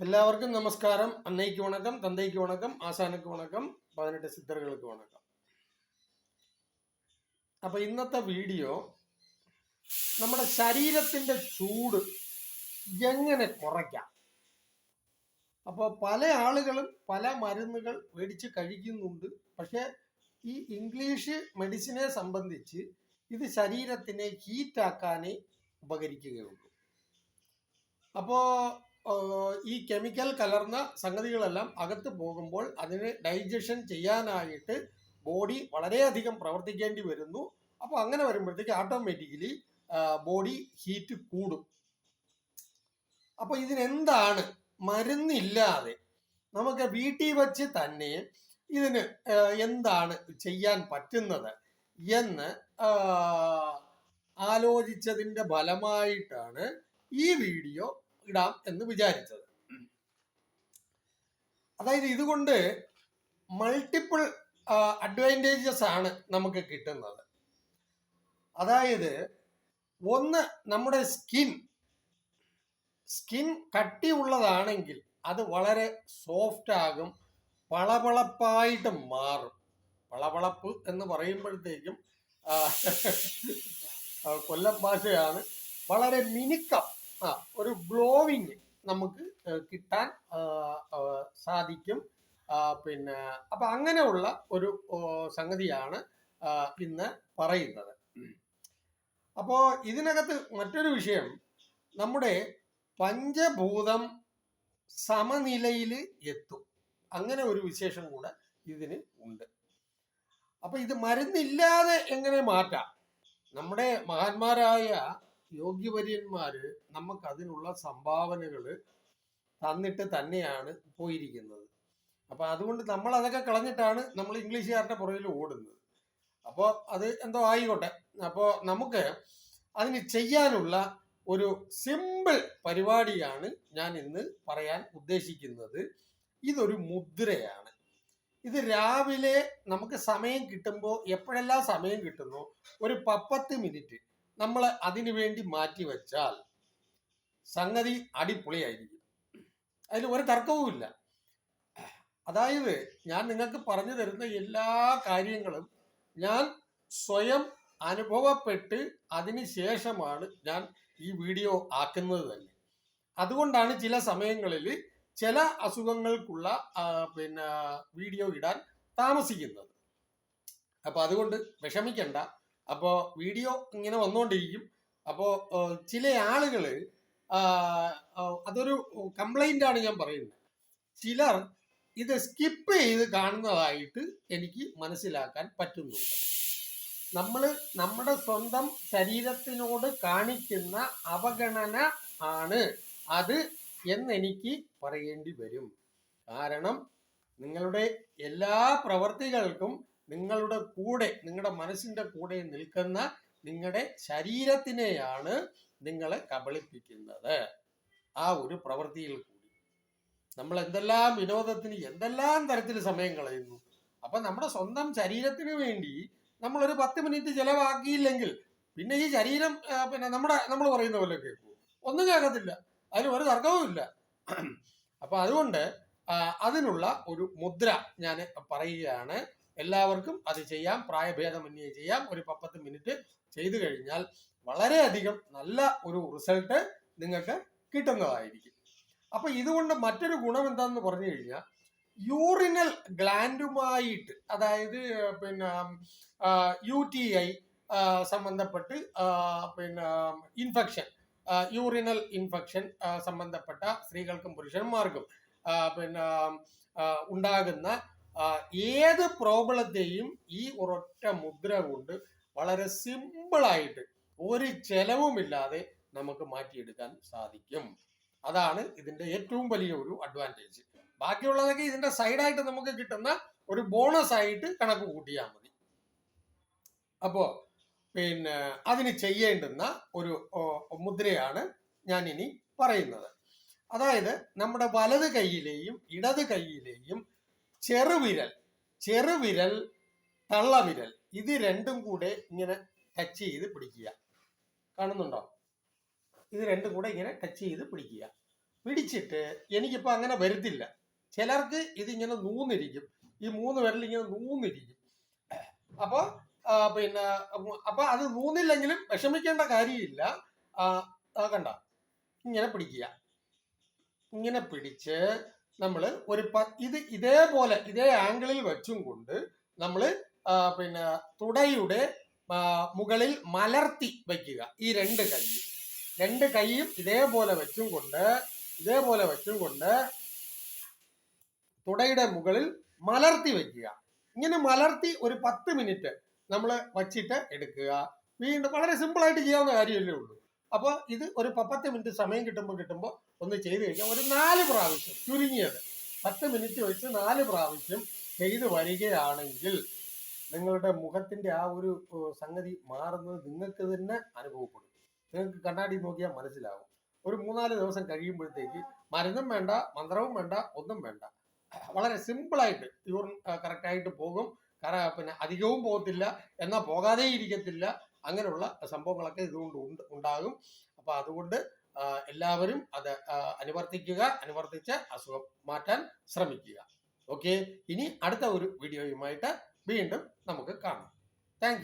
எல்லாருக்கும் நமஸ்காரம் அன்னைக்கு வணக்கம் தந்தைக்கு வணக்கம் ஆசானுக்கு വണക്കം പതിനെട്ട് സിദ്ധറുകൾക്ക് വണക്കം അപ്പൊ ഇന്നത്തെ വീഡിയോ നമ്മുടെ ശരീരത്തിന്റെ ചൂട് എങ്ങനെ കുറയ്ക്കാം അപ്പോൾ പല ആളുകളും പല മരുന്നുകൾ മേടിച്ച് കഴിക്കുന്നുണ്ട് പക്ഷെ ഈ ഇംഗ്ലീഷ് മെഡിസിനെ സംബന്ധിച്ച് ഇത് ശരീരത്തിനെ ഹീറ്റാക്കാനേ ഉപകരിക്കുകയുള്ളൂ അപ്പോൾ ഈ കെമിക്കൽ കലർന്ന സംഗതികളെല്ലാം അകത്ത് പോകുമ്പോൾ അതിന് ഡൈജഷൻ ചെയ്യാനായിട്ട് ബോഡി വളരെയധികം പ്രവർത്തിക്കേണ്ടി വരുന്നു. അപ്പോൾ അങ്ങനെ വരുമ്പോഴത്തേക്ക് ഓട്ടോമാറ്റിക്കലി ബോഡി ഹീറ്റ് കൂടും. അപ്പോൾ ഇതിനെന്താണ്? മരുന്നില്ലാതെ നമുക്ക് വീട്ടിൽ വച്ച് തന്നെ ഇതിന് എന്താണ് ചെയ്യാൻ പറ്റുന്നത് എന്ന് ആലോചിച്ചതിന്റെ ഫലമായിട്ടാണ് ഈ വീഡിയോ ഇടാം എന്ന് വിചാരിച്ചത്. അതായത് ഇതുകൊണ്ട് മൾട്ടിപ്പിൾ അഡ്വാന്റേജസ് ആണ് നമുക്ക് കിട്ടുന്നത്. അതായത് ഒന്ന് നമ്മുടെ സ്കിൻ സ്കിൻ കട്ടിയുള്ളതാണെങ്കിൽ അത് വളരെ സോഫ്റ്റ് ആകും പളപളപ്പായിട്ട് മാറും. പളപളപ്പ് എന്ന് പറയുമ്പോഴത്തേക്കും കൊല്ലം ഭാഷയാണ് വളരെ മിനുക്കം. ഒരു ഗ്ലോവിങ് നമുക്ക് കിട്ടാൻ സാധിക്കും. പിന്നെ അപ്പൊ അങ്ങനെയുള്ള ഒരു സംഗതിയാണ് ഇന്ന് പറയുന്നത്. അപ്പോ ഇതിനകത്ത് മറ്റൊരു വിഷയം. നമ്മുടെ പഞ്ചഭൂതം സമനിലയിൽ എത്തും. അങ്ങനെ ഒരു വിശേഷം കൂടെ ഇതിന് ഉണ്ട്. അപ്പൊ ഇത് മരുന്നില്ലാതെ എങ്ങനെ മാറ്റാം? നമ്മുടെ മഹാന്മാരായ യോഗ്യവര്യന്മാര് നമുക്ക് അതിനുള്ള സംഭാവനകൾ തന്നിട്ട് തന്നെയാണ് പോയിരിക്കുന്നത്. അപ്പൊ അതുകൊണ്ട് നമ്മൾ അതൊക്കെ കളഞ്ഞിട്ടാണ് നമ്മൾ ഇംഗ്ലീഷുകാരുടെ പുറകിൽ ഓടുന്നത്. അപ്പോൾ അത് എന്തോ ആയിക്കോട്ടെ. അപ്പോൾ നമുക്ക് അതിന് ചെയ്യാനുള്ള ഒരു സിമ്പിൾ പരിപാടിയാണ് ഞാൻ ഇന്ന് പറയാൻ ഉദ്ദേശിക്കുന്നത്. ഇതൊരു മുദ്രയാണ്. ഇത് രാവിലെ നമുക്ക് സമയം കിട്ടുമ്പോൾ എപ്പോഴെല്ലാം സമയം കിട്ടുന്നു? ഒരു പപ്പത്ത് മിനിറ്റ്. നമ്മൾ അതിനു വേണ്ടി മാറ്റി വെച്ചാൽ സംഗതി അടിപൊളിയായിരിക്കും. അതിൽ ഒരു തർക്കവുമില്ല അതായത് ഞാൻ നിങ്ങൾക്ക് പറഞ്ഞു തരുന്ന എല്ലാ കാര്യങ്ങളും ഞാൻ സ്വയം അനുഭവപ്പെട്ട് അതിന് ശേഷമാണ് ഞാൻ ഈ വീഡിയോ ആക്കുന്നത് തന്നെ. അതുകൊണ്ടാണ് ചില സമയങ്ങളിൽ ചില അസുഖങ്ങൾക്കുള്ള പിന്നെ വീഡിയോ ഇടാൻ താമസിക്കുന്നത്. അപ്പൊ അതുകൊണ്ട് വിഷമിക്കണ്ട. അപ്പോൾ വീഡിയോ ഇങ്ങനെ വന്നുകൊണ്ടിരിക്കും അപ്പോ ചില ആളുകൾ അതൊരു കംപ്ലൈന്റ് ആണ് ഞാൻ പറയുന്നത്. ചിലർ ഇത് സ്കിപ്പ് ചെയ്ത് കാണുന്നതായിട്ട് എനിക്ക് മനസ്സിലാക്കാൻ പറ്റുന്നുണ്ട്. നമ്മൾ നമ്മുടെ സ്വന്തം ശരീരത്തിനോട് കാണിക്കുന്ന അവഗണന ആണ് അത് എന്നെനിക്ക് പറയേണ്ടി വരും. കാരണം നിങ്ങളുടെ എല്ലാ പ്രവർത്തികൾക്കും നിങ്ങളുടെ കൂടെ നിങ്ങളുടെ മനസ്സിന്റെ കൂടെ നിൽക്കുന്ന നിങ്ങളുടെ ശരീരത്തിനെയാണ് നിങ്ങളെ കബളിപ്പിക്കുന്നത്. ആ ഒരു പ്രവൃത്തിയിൽ കൂടി. നമ്മൾ എന്തെല്ലാം വിനോദത്തിന് എന്തെല്ലാം തരത്തിൽ സമയം കളയുന്നു. അപ്പൊ നമ്മുടെ സ്വന്തം ശരീരത്തിന് വേണ്ടി നമ്മൾ ഒരു പത്ത് മിനിറ്റ് ചെലവാക്കിയില്ലെങ്കിൽ പിന്നെ ഈ ശരീരം പിന്നെ നമ്മുടെ നമ്മൾ പറയുന്ന പോലെ കേൾക്കൂ ഒന്നും കേൾക്കത്തില്ല അതിന് ഒരു തർക്കവും ഇല്ല. അപ്പൊ അതുകൊണ്ട് അതിനുള്ള ഒരു മുദ്ര ഞാൻ പറയുകയാണ്. എല്ലാവർക്കും അത് ചെയ്യാം പ്രായഭേദമന്യേ ചെയ്യാം. ഒരു പപ്പത്ത് മിനിറ്റ് ചെയ്തു കഴിഞ്ഞാൽ വളരെയധികം നല്ല ഒരു റിസൾട്ട് നിങ്ങൾക്ക് കിട്ടുന്നതായിരിക്കും. അപ്പൊ ഇതുകൊണ്ട് മറ്റൊരു ഗുണം എന്താണെന്ന് പറഞ്ഞു കഴിഞ്ഞാൽ യൂറിനൽ ഗ്ലാൻഡുമായിട്ട് അതായത് പിന്നെ യു ടി ഐ സംബന്ധപ്പെട്ട് പിന്നെ ഇൻഫെക്ഷൻ യൂറിനൽ ഇൻഫെക്ഷൻ സംബന്ധപ്പെട്ട സ്ത്രീകൾക്കും പുരുഷന്മാർക്കും പിന്നെ ഉണ്ടാകുന്ന ഏത് പ്രോബ്ലത്തെയും ഈ ഒരൊറ്റ മുദ്ര കൊണ്ട് വളരെ സിമ്പിളായിട്ട് ഒരു ചെലവുമില്ലാതെ നമുക്ക് മാറ്റിയെടുക്കാൻ സാധിക്കും. അതാണ് ഇതിന്റെ ഏറ്റവും വലിയ ഒരു അഡ്വാന്റേജ് ബാക്കിയുള്ളതൊക്കെ ഇതിന്റെ സൈഡായിട്ട് നമുക്ക് കിട്ടുന്ന ഒരു ബോണസ് ആയിട്ട് കണക്ക് കൂട്ടിയാൽ മതി. അപ്പോ പിന്നെ അതിന് ചെയ്യേണ്ടുന്ന ഒരു മുദ്രയാണ് ഞാൻ ഇനി പറയുന്നത്. അതായത് നമ്മുടെ വലത് കൈയിലെയും ഇടത് കൈയിലെയും ചെറുവിരൽ ചെറുവിരൽ തള്ളവിരൽ ഇത് രണ്ടും കൂടെ ഇങ്ങനെ ടച്ച് ചെയ്ത് പിടിക്കുക. കാണുന്നുണ്ടോ? ഇത് രണ്ടും കൂടെ ഇങ്ങനെ ടച്ച് ചെയ്ത് പിടിക്കുക. പിടിച്ചിട്ട് എനിക്കിപ്പോൾ അങ്ങനെ വരുത്തില്ല. ചിലർക്ക് ഇതിങ്ങനെ നൂന്നിരിക്കും. ഈ മൂന്ന് വിരൽ ഇങ്ങനെ നൂന്നിരിക്കും. അപ്പോൾ പിന്നെ ഉം, അപ്പൊ അത് നൂന്നില്ലെങ്കിലും വിഷമിക്കേണ്ട കാര്യമില്ല. ആ കണ്ട? ഇങ്ങനെ പിടിക്കുക. ഇങ്ങനെ പിടിച്ച് നമ്മൾ ഒരു പ ഇത് ഇതേപോലെ ഇതേ ആംഗിളിൽ വെച്ചും കൊണ്ട് നമ്മൾ പിന്നെ തുടയുടെ മുകളിൽ മലർത്തി വയ്ക്കുക ഈ രണ്ട് കൈ. രണ്ട് കൈയും ഇതേപോലെ വെച്ചും കൊണ്ട് ഇതേപോലെ വെച്ചും കൊണ്ട് തുടയുടെ മുകളിൽ മലർത്തി വെക്കുക. ഇങ്ങനെ മലർത്തി ഒരു പത്ത് മിനിറ്റ് നമ്മൾ വച്ചിട്ട് എടുക്കുക. വീണ്ടും വളരെ സിമ്പിൾ ആയിട്ട് ചെയ്യാവുന്ന കാര്യമല്ലേ ഉള്ളൂ. അപ്പോൾ ഇത് ഒരു പത്ത് മിനിറ്റ് സമയം കിട്ടുമ്പോൾ കിട്ടുമ്പോൾ ഒന്ന് ചെയ്ത് കഴിഞ്ഞാൽ ഒരു നാല് പ്രാവശ്യം ചുരുങ്ങിയത്. പത്ത് മിനിറ്റ് വെച്ച് നാല് പ്രാവശ്യം ചെയ്തു വരികയാണെങ്കിൽ നിങ്ങളുടെ മുഖത്തിന്റെ ആ ഒരു സംഗതി മാറുന്നത് നിങ്ങൾക്ക് തന്നെ അനുഭവപ്പെടും. നിങ്ങൾക്ക് കണ്ണാടി നോക്കിയാൽ മനസ്സിലാവും. ഒരു മൂന്നാൽ ദിവസം കഴിയുമ്പോഴത്തേക്ക് മരുന്നും വേണ്ട മന്ത്രവും വേണ്ട ഒന്നും വേണ്ട. വളരെ സിമ്പിളായിട്ട് യൂറിൻ കറക്റ്റായിട്ട് പോകും. പിന്നെ അധികവും പോകത്തില്ല. എന്നാൽ പോകാതെ ഇരിക്കത്തില്ല. അങ്ങനെയുള്ള സംഭവങ്ങളൊക്കെ ഇതുകൊണ്ട് ഉണ്ട് ഉണ്ടാകും. അപ്പോൾ അതുകൊണ്ട് എല്ലാവരും അത് അനുവർത്തിക്കുക അനുവർത്തിച്ച് അസുഖം മാറ്റാൻ ശ്രമിക്കുക. ഓക്കെ ഇനി അടുത്ത ഒരു വീഡിയോയുമായിട്ട് വീണ്ടും നമുക്ക് കാണാം. താങ്ക്